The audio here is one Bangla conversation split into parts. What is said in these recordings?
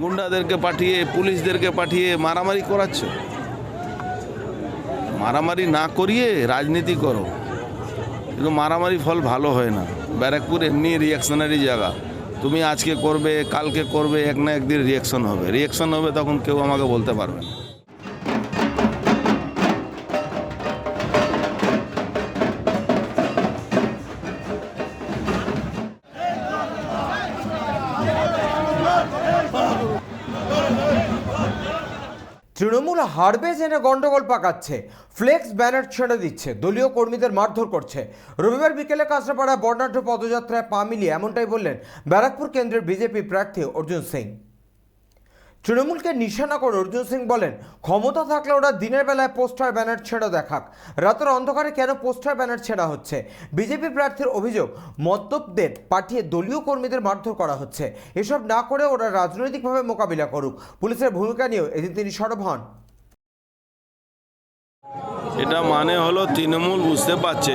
গুন্ডাদেরকে পাঠিয়ে, পুলিশদেরকে পাঠিয়ে মারামারি করাচ্ছ? মারামারি না করিয়ে রাজনীতি করো। কিন্তু মারামারি ফল ভালো হয় না। ব্যারাকপুর এমনি রিয়াকশনারি জায়গা। তুমি আজকে করবে, কালকে করবে, এক না একদিন রিয়াকশন হবে। রিয়াকশন হবে তখন কেউ আমাকে বলতে পারবে না। তৃণমূল হারবে জেনে গণ্ডগোল পাকাচ্ছে। ফ্লেক্স ব্যানার ছেড়ে দিচ্ছে। দলীয় কর্মীদের মারধর করছে। রবিবার বিকেলে কাঁচরাপাড়ায় বর্ণাঢ্য পদযাত্রায় পা মিলিয়ে এমনটাই বললেন ব্যারাকপুর কেন্দ্রের বিজেপি প্রার্থী অর্জুন সিং। তৃণমূলকে নিশানা করে অর্জুন সিং বলেন ক্ষমতা থাকলে ওরা দিনের বেলায় পোস্টার ব্যানার ছেড়ে দেখাক। রাতের অন্ধকারে কেন পোস্টার ব্যানার ছেড়া হচ্ছে? বিজেপি প্রার্থীর অভিযোগ মদ্যপদের পাঠিয়ে দলীয় কর্মীদের মারধর করা হচ্ছে। এসব না করে ওরা রাজনৈতিকভাবে মোকাবিলা করুক। পুলিশের ভূমিকা নিয়েও এদিন তিনি সরব হন। এটা মানে হলো তৃণমূল বুঝতে পারছে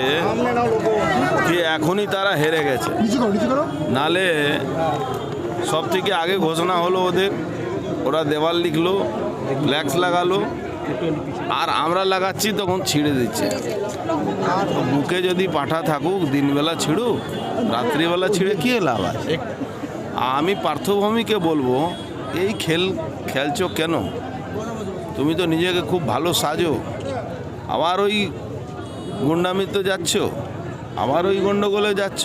যে এখনই তারা হেরে গেছে। নালে সব থেকে আগে ঘোষণা হলো ওদের ওরা দেওয়াল লিখলো ফ্ল্যাক্স লাগালো, আর আমরা লাগাচ্ছি তখন ছিঁড়ে দিচ্ছে। বুকে যদি পাঠা থাকুক, দিনবেলা ছিঁড়ুক রাত্রিবেলা ছিঁড়ে কী লাভ আছে? আমি পার্থভূমিকে বলব, এই খেল, খেলছো কেন? তুমি তো নিজেকে খুব ভালো সাজো। আবার ওই গুন্ডামিতে যাচ্ছ? আবার ওই গন্ডগোলে যাচ্ছ?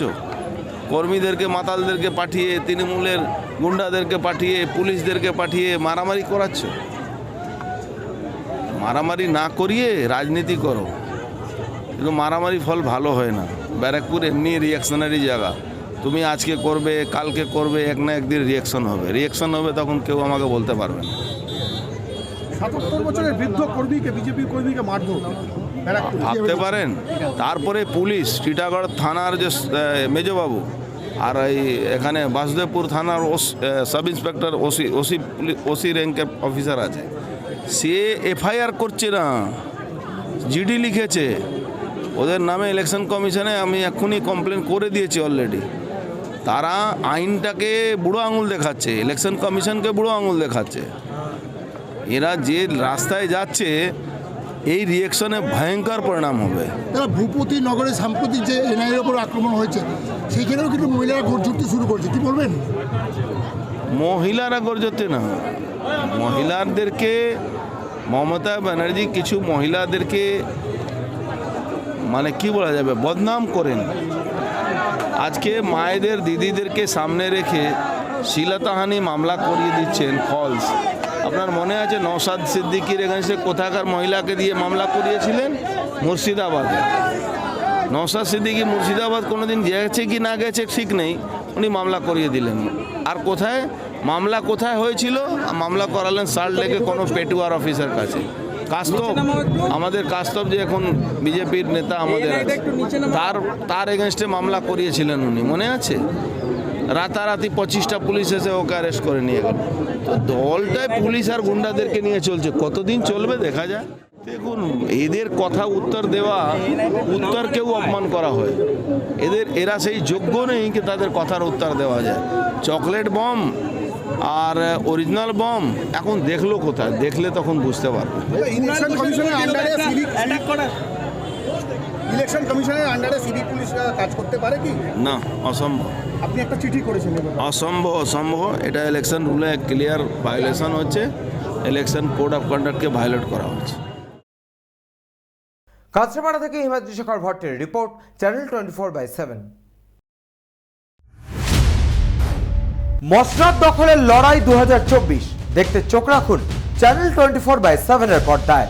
কর্মীদেরকে, মাতালদেরকে পাঠিয়ে, তৃণমূলের গুন্ডাদেরকে পাঠিয়ে, পুলিশদেরকে পাঠিয়ে মারামারি করাচ্ছ। মারামারি না করিয়ে রাজনীতি করো। কিন্তু মারামারি ফল ভালো হয় না। ব্যারাকপুর এমনি রিয়াকশনারি জায়গা। তুমি আজকে করবে, কালকে করবে, এক না একদিন রিয়াকশন হবে। রিয়াকশন হবে তখন কেউ আমাকে বলতে পারবে না। সাতাত্তর বছরের বৃদ্ধ কর্মীকে, বিজেপি কর্মীকে ভাবতে পারেন? তারপরে পুলিশ টিটাগড় থানার যে মেজবাবু আর এই এখানে বাসুদেবপুর থানার sub inspector OC OC OC র্যাঙ্কের অফিসার আছে। সে এফআইআর করছে না, জিডি লিখেছে। ওদের নামে ইলেকশন কমিশনে আমি এক্ষুনি কমপ্লেন করে দিয়েছি অলরেডি তারা আইনটাকে বুড়ো আঙুল দেখাচ্ছে, ইলেকশন কমিশনকে বুড়ো আঙুল দেখাচ্ছে। এরা যে রাস্তায় যাচ্ছে এই রিয়েকশনে ভয়ঙ্কর পরিণাম হবে। তারা ভূপতি নগরে সাম্প্রতিক যে এনআইয়ের ওপর আক্রমণ হয়েছে সেখানেও কিন্তু মহিলারা ছুটতে শুরু করছে। কি বলবেন? মহিলারা গর্জতে না। মহিলাদেরকে মমতা ব্যানার্জি কিছু মহিলাদেরকে মানে কি বলা যাবে বদনাম করেন। আজকে মায়েদের দিদিদেরকে সামনে রেখে শিলতাহানি মামলা করিয়ে দিচ্ছেন ফলস আপনার মনে আছে নওশাদ সিদ্দিকির এগেন্সে কোথাকার মহিলাকে দিয়ে মামলা করিয়েছিলেন? মুর্শিদাবাদে। নওশাদ সিদ্দিকি মুর্শিদাবাদ কোনোদিন গেছে কি না গেছে ঠিক নেই, উনি মামলা করিয়ে দিলেন। আর কোথায়? মামলা কোথায় হয়েছিল? মামলা করালেন সাল্ট লেকে কোনো পেটুয়ার অফিসার কাছে। কাস্তব, আমাদের কাস্তব যে এখন বিজেপির নেতা আমাদের আছে, তার তার এগেনস্টে মামলা করিয়েছিলেন উনি, মনে আছে? রাতারাতি পঁচিশটা পুলিশ এসে ওকে অ্যারেস্ট করে নিয়ে গেল। তো দলটায় পুলিশ আর গুন্ডাদেরকে নিয়ে চলছে। কতদিন চলবে দেখা যায় দেখুন এদের কথা উত্তর দেওয়া উত্তরকেও অপমান করা হয়। এদের এরা সেই যোগ্য নেই কি তাদের কথার উত্তর দেওয়া যায়। চকলেট বম আর অরিজিনাল বম এখন দেখল কোথায়? দেখলে তখন বুঝতে পারবে। ইলেকশন কমিশনের আন্ডারে সিভিক পুলিশ কাজ করতে পারে কি? না অসম্ভব। আপনি একটা চিঠি করেছেন অসম্ভব অসম্ভব। এটা ইলেকশন রুলে ক্লিয়ার ভায়োলেশন হচ্ছে। ইলেকশন কোড অফ কন্ডাক্টকে ভায়োলেট করা হচ্ছে। কাঁচরাপাড়া থেকে Himadri Shekhar ভট্টের report channel twenty four by seven মসনাদ দখলের লড়াই দু হাজার চব্বিশ। দেখতে চোখ রাখুন চ্যানেল টোয়েন্টি ফোর বাই সেভেনের পর্দায়।